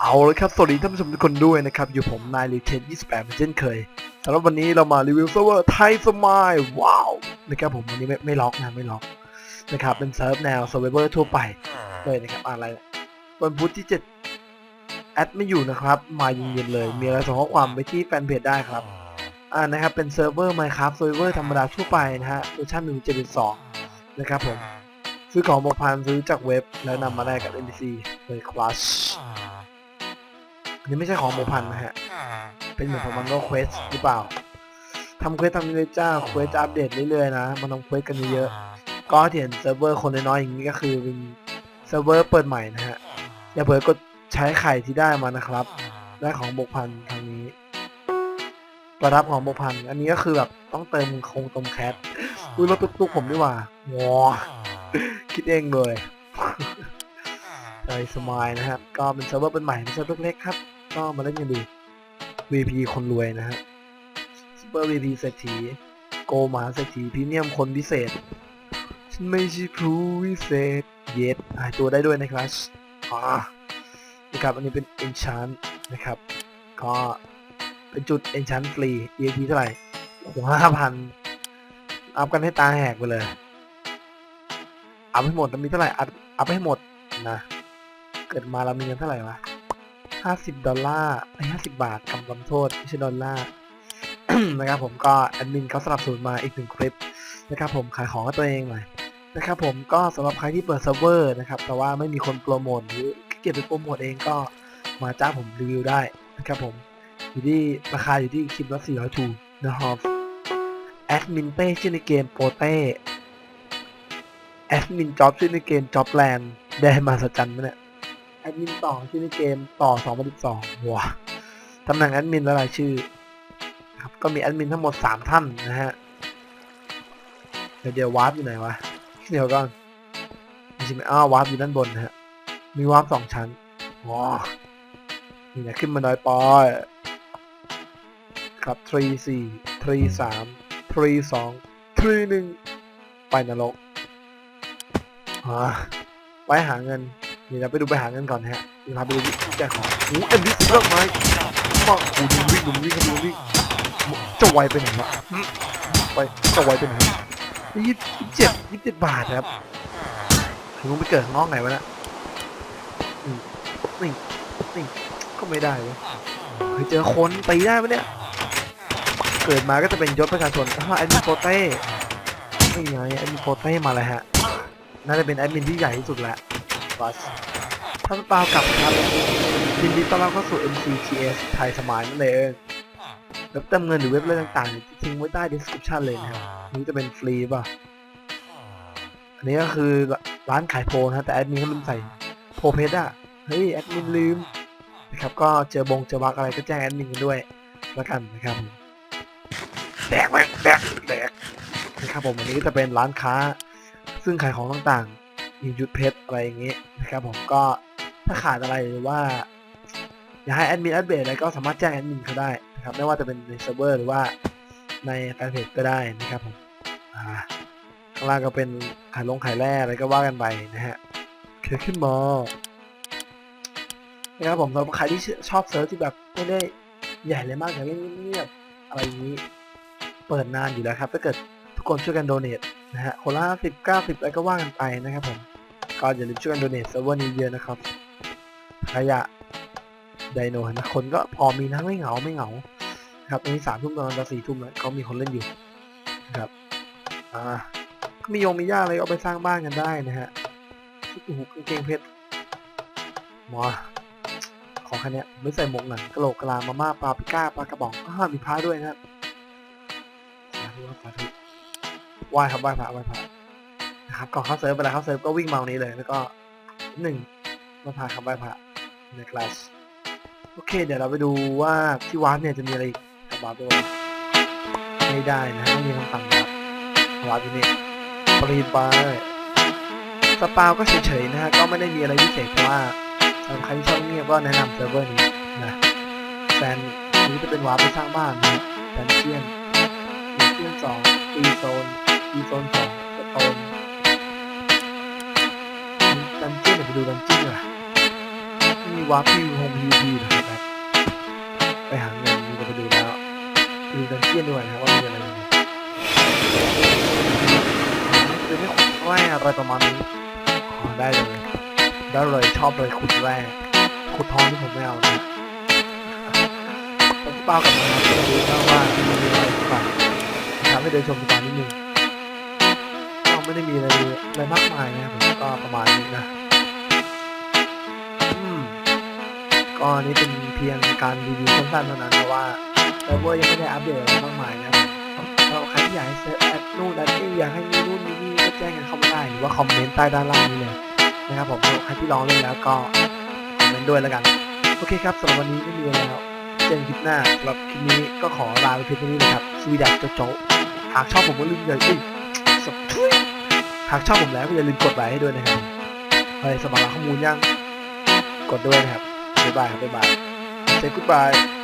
เอาลยครับ สวัสดีท่านผู้ชมทุกคนด้วยนะครับ อยู่ผมนายลีเทน28เหมือนเช่นเคยสำหรับวันนี้เรามารีวิวเซิร์ฟเวอร์ไทยสมายว้าวนะครับผมวันนี้ไม่ไม่ล็อกนะไม่ล็อกนะครับ เป็นเซิร์ฟแนว s u r v i v o r ทั่วไปเลยนะครับอะไรวันพุธที่ 7 แอดไม่อยู่นะครับ มาเย็นๆเลย มีอะไรส่งข้อความไปที่แฟนเพจได้ครับอ่านะครับ เป็นเซิร์ฟเวอร์ Minecraft Server ธรรมดาทั่วไปนะฮะเวอร์ชัน1.7.2นะครับผมซื้อของบกพันซื้อจากเว็บแล้วนำมาแลกกับ NPC เลยคลาส นนี้ไม่ใช่ของบกพันนะฮะ เป็นเหมือนของมันก็เควสหรือเปล่าทำเควสทำเรื่อยๆจ้าเควสจะอัปเดตเรื่อยๆนะมันทำเควสกันเยอะๆก็ที่เห็นเซิร์ฟเวอร์คนน้อยๆอย่างนี้ก็คือเป็นเซิร์ฟเวอร์เปิดใหม่นะฮะอย่าเผลอกดใช้ไข่ที่ได้มานะครับ ได้ของบกพันทางนี้ประรับของบกพันอันนี้ก็คือแบบต้องเติมคงตมแคทอุ้ยรถตุ๊กๆผมดีกว่าวอคิดเองเลยใจสมายนะครับ ก็เป็นเซิร์ฟเวอร์เป็นใหม่เป็นเซิร์ฟเวอร์เล็กครับ ก็มาเล่นกันดู VP คนรวยนะฮะซูเปอร์ VP เศรษฐีโกมหาเศรษฐีพรีเมียมคนพิเศษ ฉันไม่ใช่ผู้วิเศษ เย็ดหายตัวได้ด้วยนะครับอ่านะครับ อันนี้เป็น enchant นะครับ ก็เป็นจุด enchant ฟรี EXP เท่าไหร่ห้าพันอัพกันให้ตาแหกไปเลย อัพให้หมดมีเท่าไหร่อัพอัพให้หมดนะ เกิดมาเรามีเงินเท่าไหร่วะ ห้าสิบดอลลาร์ไอ้ห้าสิบบาทคำคำโทษไม่ใช่ดอลลาร์ นะครับผมก็แอดมินเขาสนับสนุนมาอีกหนึ่งคลิปนะครับผมขายของตัวเองหน่อยนะครับผมก็สำหรับใครที่เปิดเซิร์ฟเวอร์นะครับแต่ว่าไม่มีคนโปรโมทหรือเกียจไปโปรโมทเองก็มาจ้างผมรีวิวได้นะครับผมอยู่ที่ราคาอยู่ที่คลิปละ400ทูนะครับแอดมินเป้ชื่อในเกมโปเต้แอดมินจ็อบชื่อในเกมจ็อบแลนด์ได้มาสัจจันไหมเนี่ย ดมินต่อชื่อในเกมต่อ2012ว้าตำแหน่งแอดมินและรายชื่อครับก็มีแอดมินทั้งหมด 3 ท่านนะฮะ เดี๋ยวเดี๋ยววาร์ปอยู่ไหนวะเดี๋ยวก่อนม่ใช่ไหมอ้าววาร์ปอยู่ด้านบนนะฮะ มีวาร์ปสองชั้นว้านี่นะขึ้นมาน้อยปอยครับทรีสี่ทรีสามทรีสองทรีหนึ่งไปนรกอ่าไว้หาเงิน เดี๋ยวเราไปดูไปหาเงินก่อนฮะเดี๋ยวพาไปดูแจกของโอ้เอ็มดิสเลิกไหมมาโอ้ดูวิ่งดูวิ่งดูวิ่งจะไวไปไหนวะไปจะไวไปไหนยี่สิบเจ็ดยี่สิบเจ็ดบาทครับถึงไปเกิดข้างไหนวะเนะอืมนี่นี่ก็ไม่ได้เว้ยเฮ้ยเจอคนตีได้ปะเนี่ย เกิดมาก็จะเป็นยศประชาชนอ้าแอดมินโปเต้นี่ไงแอดมินโปเต้มาเลยฮะ น่าจะเป็นแอดมินที่ใหญ่ที่สุดแหละ บัสท่านเปล่ากลับครับยินดีต้อนรับเข้าสู่ MCTS ไทยสมายนั่นเองเว็บเติมเงินหรือเว็บอะไรต่างๆ ทิ้งไว้ใต้ description เลยนะครับนี่จะเป็นฟรีป่ะ อันนี้ก็คือร้านขายโพนะแต่แอดมินเขาลืมใส่โพเพชรอะเฮ้ยแอดมินลืมนะครับก็เจอบงเจอบักอะไรก็แจ้งแอดมินกันด้วยแล้วกันนะครับแดกแม่งแดกแดกนะครับผมอันนี้ก็จะเป็นร้านค้า ซึ่งขายของต่างๆ มียุทธเพชรอะไรอย่างนี้นะครับผมก็ถ้าขาดอะไรหรือว่า อยากให้แอดมินอัปเดตอะไรก็สามารถแจ้งแอดมินเขาได้นะครับไม่ว่าจะเป็นในเซิร์ฟเวอร์หรือว่าในแฟนเพจก็ได้นะครับผมข้างล่างก็เป็นขายลงขายแร่อะไรก็ว่ากันไปนะฮะเกิดขึ้นมานะครับผมสำหรับใครที่ชอบเซิร์ฟที่แบบไม่ได้ใหญ่เลยมากอยากเล่นเงียบๆอะไรอย่างนี้ เปิดนานอยู่แล้วครับ ถ้าเกิดทุกคนช่วยกันโดเนท นะฮะคนละสิบเก้าสิบอะไรก็ว่ากันไปนะครับผม ก็อย่าลืมช่วยกันโดเนทเซิร์ฟเวอร์นี้เยอะนะครับขยะไดโนนะคนก็พอมีนะไม่เหงาไม่เหงาครับอันนี้สามทุ่มตอนจะสี่ทุ่มแล้วก็มีคนเล่นอยู่นะครับอ่ามียงมีย่าอะไรเอาไปสร้างบ้านกันได้นะฮะชุดหูกางเกงเพชรหมอของคันนี้ยไม่ใส่หมวกหนังกระโหลกกะลามาม่าปลาปิก้าปลากระป๋องอ้ามีพระด้วยนะครับสาธุสาธุ ไหว้ครับไหว้พระไหว้พระนะครับก่อนเข้าเซิร์ฟเวลาเข้าเซิร์ฟก็วิ่งเมานี้เลย แล้วก็หนึ่งไหว้พระครับไหว้พระในคลาสโอเค เดี๋ยวเราไปดูว่าที่วาร์ปเนี่ยจะมีอะไรกับวาร์ปด้วยไม่ได้นะไม่มีคำสั่งครับวาร์ปที่นี่ปรีดไปสปาวก็เฉยๆนะฮะก็ไม่ได้มีอะไรพิเศษเพราะว่าสำหรับใครที่ชอบเงียบก็แนะนำเซิร์ฟเวอร์นี้นะแฟนนี้จะเป็นวาร์ปไปสร้างบ้านนะแฟนเชียนเซียนสองตีโซน ตีโซนสองสโตนดันเจี้ยนเดี๋ยวไปดูดันเจี้ยนดีกว่ามีมีวาร์ปที่โฮมพีพีนะครับแบบไปหาเงินมีก็ไปดูแล้วดูดันเจียนด้วยนะว่ามีอะไรบ้างคือไม่ขุดแร่อะไรประมาณนี้ได้เลยได้เลยชอบเลยขุดแร่ขุดทองที่ผมไม่เอานะผมเป้ากับมาครับจะดูบ้างว่ามีอะไรหรือเปล่านะครับให้เดินชมตามนิดนึง ไม่ได้มีอะไรอะไรมากมายนะครับผมก็ประมาณนี้นะอืมก็นี้เป็นเพียงการรีวิวสั้นๆเท่านั้นเพราะว่าเซิร์ฟเวอร์ยังไม่ได้อัปเดตอะไรมากมายนะครับก็ใครที่อยากให้เซิร์ฟแอดนู่นแอดนี่อยากให้มีนู่นมีนี่ก็แจ้งกันเข้ามาได้หรือว่าคอมเมนต์ใต้ด้านล่างนี้เลยนะครับผมใครที่ลองเล่นแล้วก็คอมเมนต์ด้วยแล้วกัน โอเคครับสำหรับวันนี้ไม่มีอะแล้วเจอกันคลิปหน้าสำหรับคลิปนี้ก็ขอลาไปเพียงเท่านี้นะครับสวีดัสโจโจหากชอบผมก็ลืมอย่าลืมสับทุย หากชอบผมแล้วก็อย่าลืมกดไลค์ให้ด้วยนะครับเฮ้ยสมัครข้อมูลยัง กดด้วยนะครับบ๊ายบายครับบ๊ายบาย say goodbye